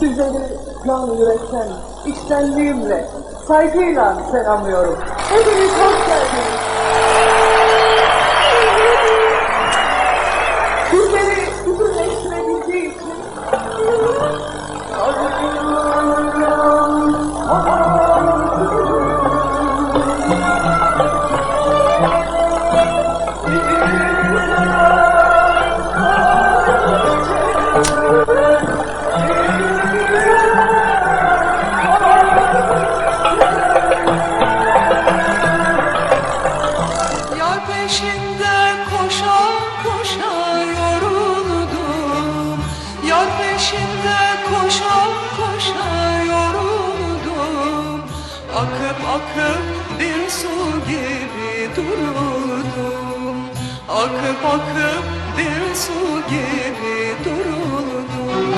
Sizleri can yürekten, içtenliğimle, saygıyla selamlıyorum. Hepiniz hoş geldiniz. Akıp akıp bir su gibi duruldum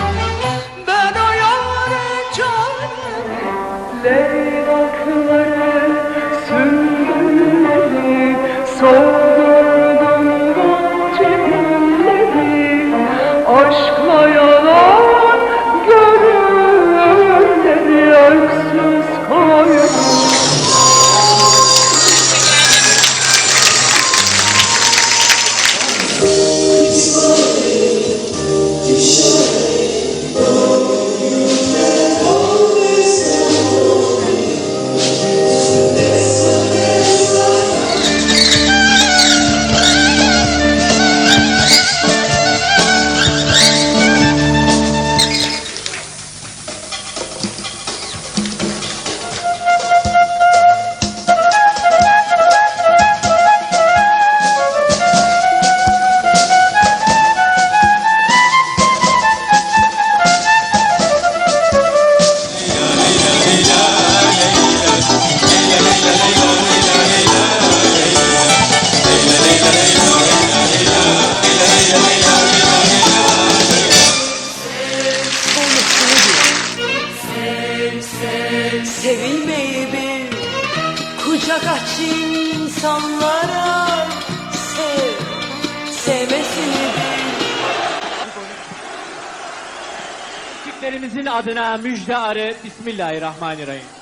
Türklerimizin adına müjde arı Bismillahirrahmanirrahim.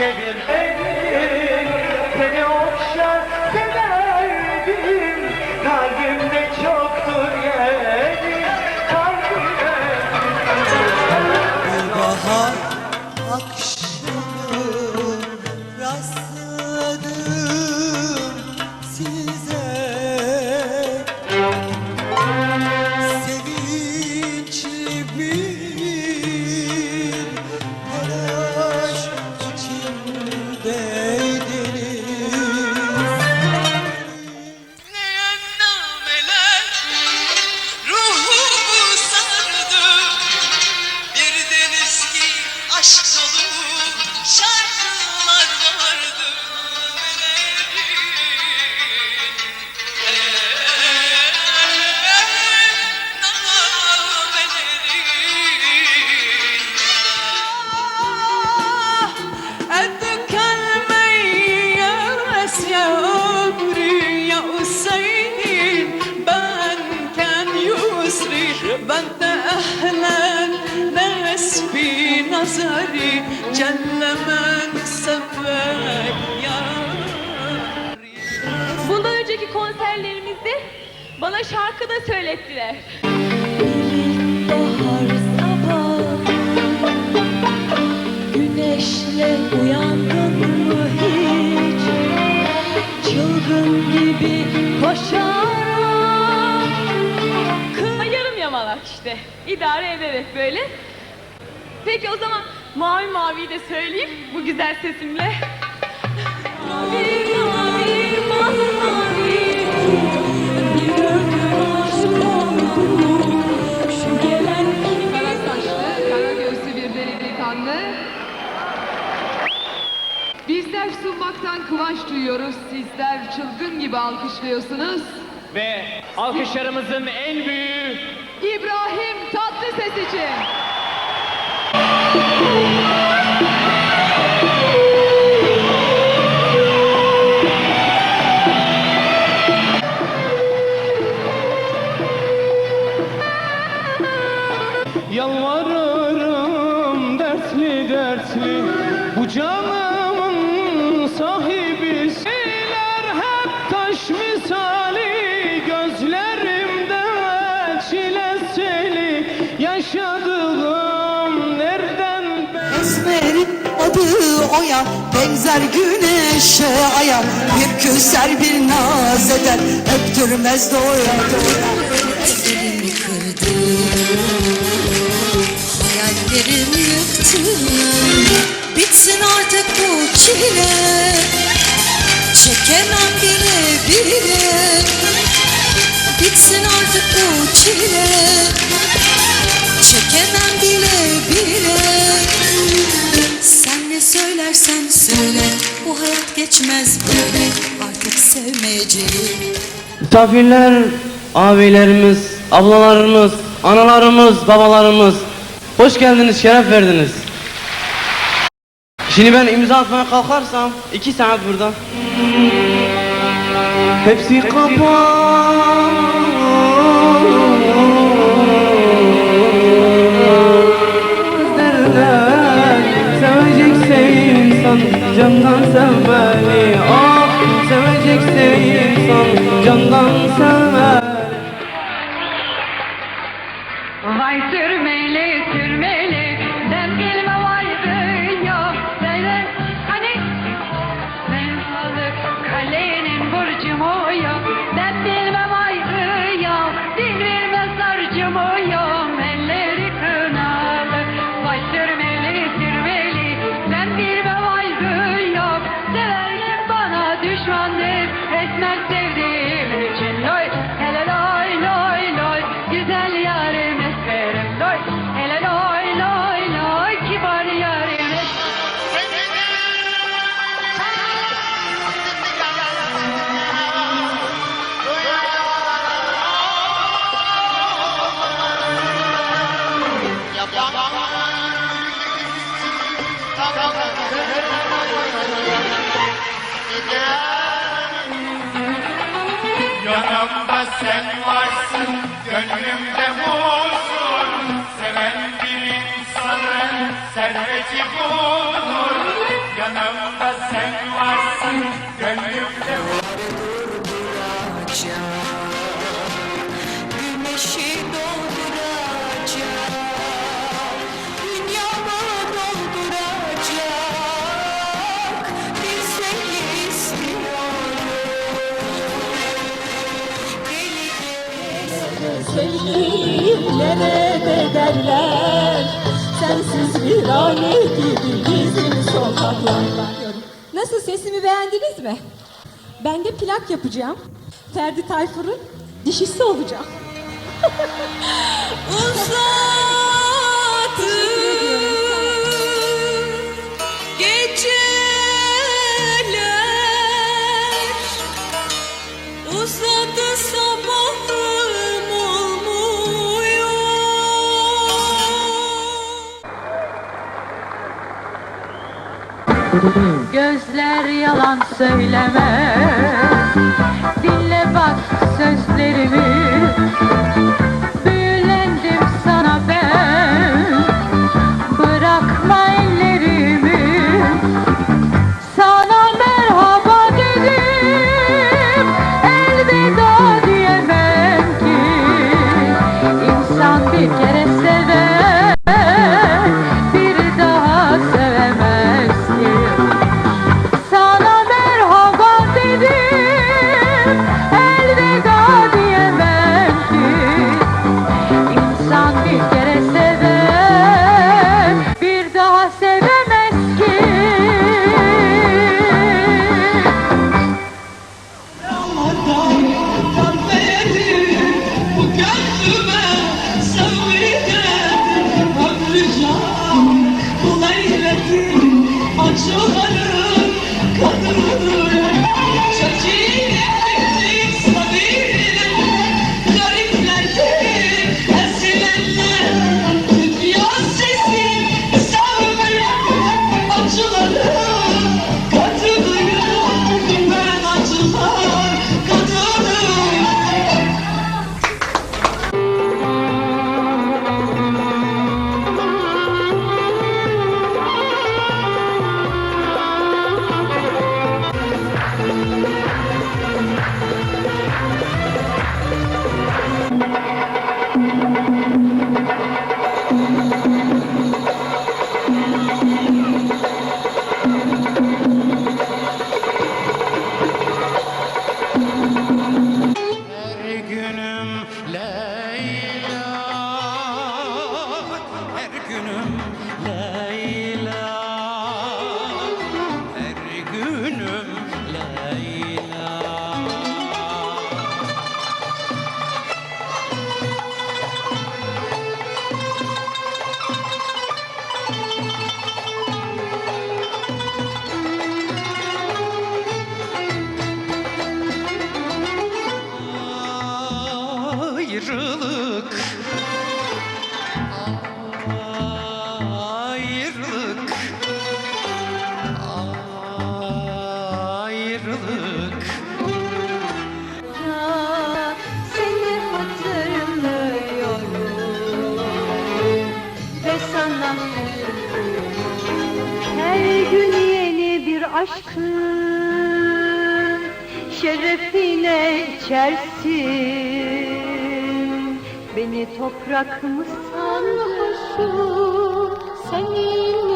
Devil. Bana şarkı da söylettiler. Bahar sabah Güneşle uyandın mı hiç Çılgın gibi koşarak işte. İdare ederek böyle. Peki o zaman mavi maviyi de söyleyeyim bu güzel sesimle. Mavi mavi Bizler sunmaktan kıvanç duyuyoruz. Sizler çılgın gibi alkışlıyorsunuz. Ve alkışlarımızın en büyüğü İbrahim Tatlıses için. Dertli dertli Bu canımın sahibi. Şeyler hep taş misali Gözlerimde çileseli Yaşadığım nereden ben Esmer'in adı Oya Benzer güneşe aya Bir küser bir naz eder Öptürmez doya doya. Ellerimi kırdı Yıktı Bitsin artık bu çile. Çekemem bile bile. Bitsin artık bu çile. Çekemem bile bile. Sen ne söylersen söyle Bu hayat geçmez böyle. Artık sevmeyeceğim. Misafirler, abilerimiz, ablalarımız, analarımız, babalarımız. Hoş geldiniz, şeref verdiniz. Şimdi ben imza atmaya kalkarsam iki saat burada. Hepsi derler. Sevecekse insan candan sevmeli. Ah sevecekse insan candan sevmeli. Serveti budur Yanımda sen varsın, gönlümde Güneşi dolduracak Dünyamı dolduracak Bir seni istiyorum Sevgililere bedeller Virane gibi bizim sokaklarda Nasıl sesimi beğendiniz mi? Ben de plak yapacağım. Ferdi Tayfur'un dişisi olacağım. Uzadı Gözler yalan söylemez. Dinle bak sözlerimi aşkın şerefine içersin. Beni toprak mı sanmışım seninle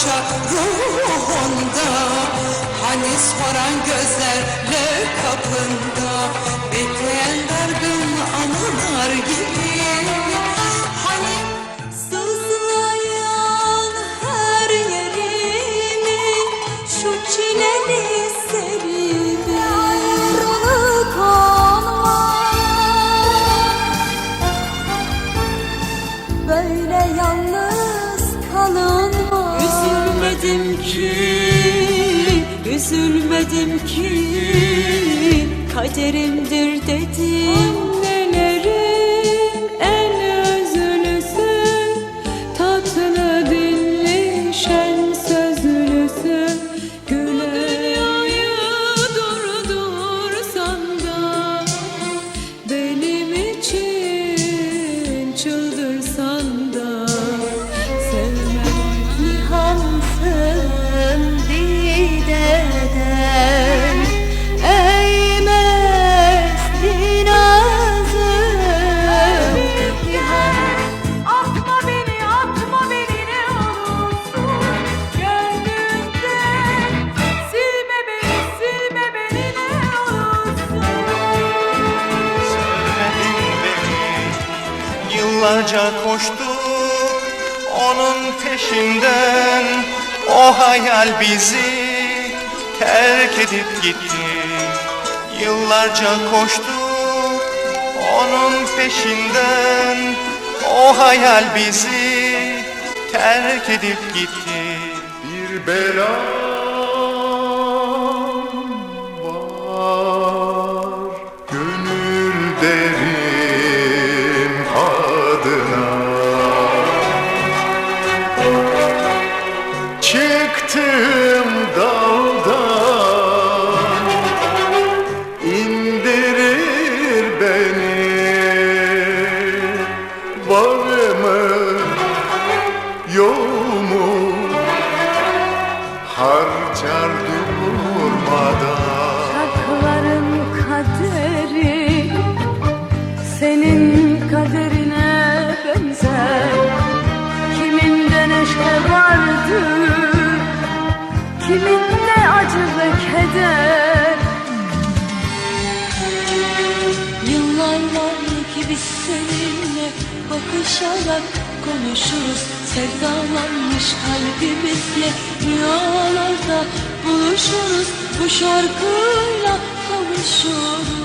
paramparça ruhunda Hani soran gözlerle ki, üzülmedim ki Kaderimdir dedim Yıllarca koştuk onun peşinden O hayal bizi terk edip gitti. Yıllarca koştuk onun peşinden O hayal bizi terk edip gitti. Bir belam senin kaderine benzer. Kiminde neşe vardır, kiminde acı ve keder. Yıllar var ki biz seninle bakışarak konuşuruz. Sevdalanmış kalbimizle rüyalarda buluşuruz. Bu şarkıyla kavuşuruz